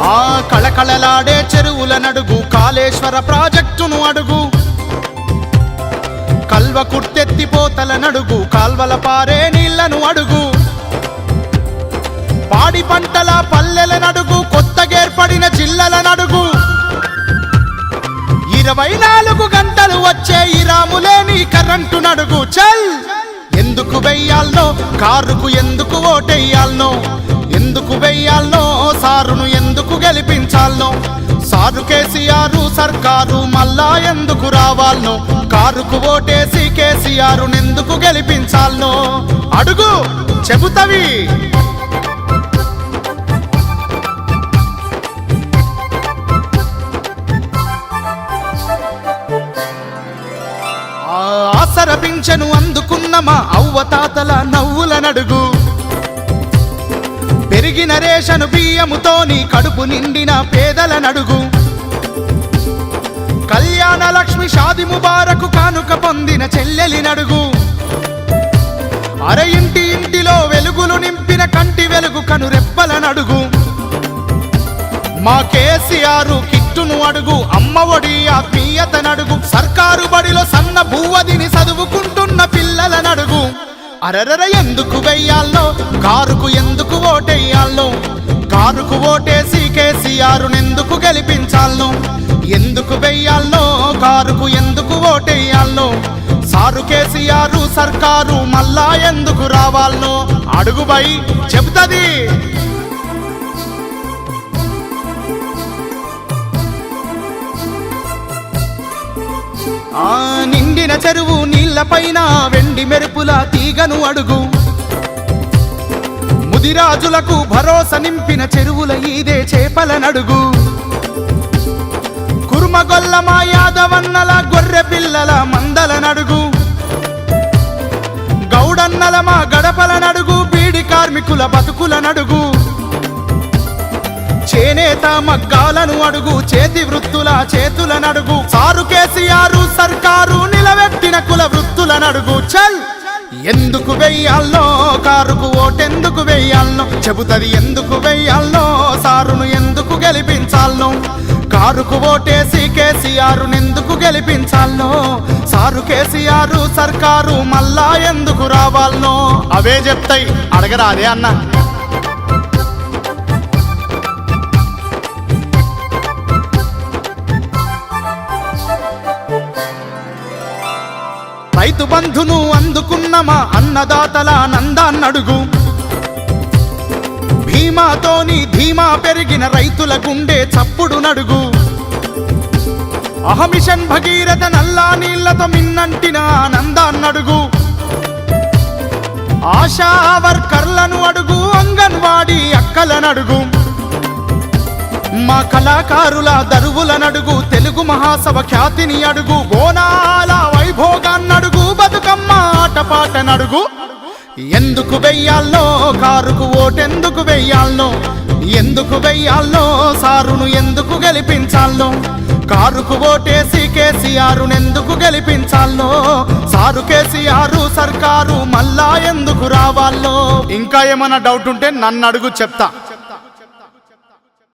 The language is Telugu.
ఆ కళకళలాడే చెరువుల నడుగు కాళేశ్వర ప్రాజెక్టును అడుగు. కల్వ కుర్తెత్తిపోతల నడుగు కాల్వల పారే నీళ్ళను అడుగు. పాడి పంటల పల్లెల నడుగు కొత్తగేర్పడిన జిల్లల నడుగు. ఇరవై నాలుగు గంటలు వచ్చే ఇరాములేని కరెంటు నడుగు. చల్! ఎందుకు వెయ్యాలనో కారుకు ఎందుకు ఓటెయ్యాలనో ఎందుకు వెయ్యాలనో సారును ఎందుకు గెలిపించాలనో సారు కేసీఆర్ సర్కారు మళ్ళా ఎందుకు రావాలనో కారుకు ఓటేసి కేసీఆర్ ఎందుకు గెలిపించాలనో అడుగు చెబుతవి. ఆసర పింఛను అందుకున్నమా అవ్వ తాతల నవ్వుల నడుగు పెరిగిన రేషను బియ్యముతోని కడుపు నిండిన పేదల నడుగు కళ్యాణ లక్ష్మి షాది ముబారకు కానుక పొందిన చెల్లెలి నడుగు అర ఇంటి ఇంటిలో వెలుగులు నింపిన కంటి వెలుగు కనురెప్పల నడుగు మా కేసీఆర్ కిట్టును అడుగు అమ్మ ఒడి ఆత్మీయత నడుగు సర్కారు బడిలో సన్న భూవదిని చదువుకుంటున్న పిల్లల నడుగు అరరర ఎందుకు వెయ్యాల్లో? కారుకు ఎందుకు ఓటెయ్యాల్లో కారుకు ఓటేసి కేసీఆర్ ఎందుకు గెలిపించాలను ఎందుకు వెయ్యాల్లో? కారుకు ఎందుకు ఓటెయ్యాల్లో సారు కేసీఆర్ సర్కారు మళ్ళా ఎందుకు రావాలను అడుగు బై చెబుతది. ఆ నిండిన చెరువు నీళ్ళపైన వెండి మెరుపుల తీగను అడుగు. ముదిరాజులకు భరోసా నింపిన చెరువుల ఈదే చేపల నడుగు. కుర్మగొల్ల మా యాదవన్నల గొర్రె పిల్లల మందల నడుగు. గౌడన్నల మా గడపల నడుగు బీడి కార్మికుల బతుకుల నడుగు. చేనేత మగ్గాలను అడుగు చేతి వృత్తుల చేతుల నడుగు. సారు కేసీఆర్ సర్కారు నిలబెట్టిన కుల వృత్తుల నడుగు. చల్! ఎందుకు వెయ్యాల్లో చెబుతది ఎందుకు వెయ్యాలనో సారును ఎందుకు గెలిపించాలనో కారుకు ఓటేసి కేసీఆర్ ఎందుకు గెలిపించాలనో సారు కేసీఆర్ సర్కారు మళ్ళా ఎందుకు రావాలనో అవే చెప్తాయి. అడగరాదే అన్న. రైతు బంధును అందుకున్న మా అన్నదాతల నందాన్నడుగు. భీమాతోని ధీమా పెరిగిన రైతుల గుండె చప్పుడు నడుగు. అహమిషన్ భగీరథ నల్లా నీళ్ళతో మిన్నంటిన ఆనందాన్నడుగు ఆశా వర్కర్లను అడుగు అంగన్వాడి అక్కలనడుగు. మా కళాకారుల దరువుల నడుగు తెలుగు మహాసభ ఖ్యాతిని అడుగు. బోనాల వైభోగాన్నడుగు బతుకమ్మ ఆటపాట నడుగు ఎందుకు వెయ్యాల్లో? కారుకు ఓటెందుకు వెయ్యాల్లో? ఎందుకు వెయ్యాల్లో? సారును ఎందుకు గెలిపించాల్లో? కారుకు ఓటేసి కేసీఆర్ ఎందుకు గెలిపించాల్లో? సారు కేసీఆర్ సర్కారు మళ్ళా ఎందుకు రావాల్లో? ఇంకా ఏమైనా డౌట్ ఉంటే నన్ను అడుగు చెప్తా.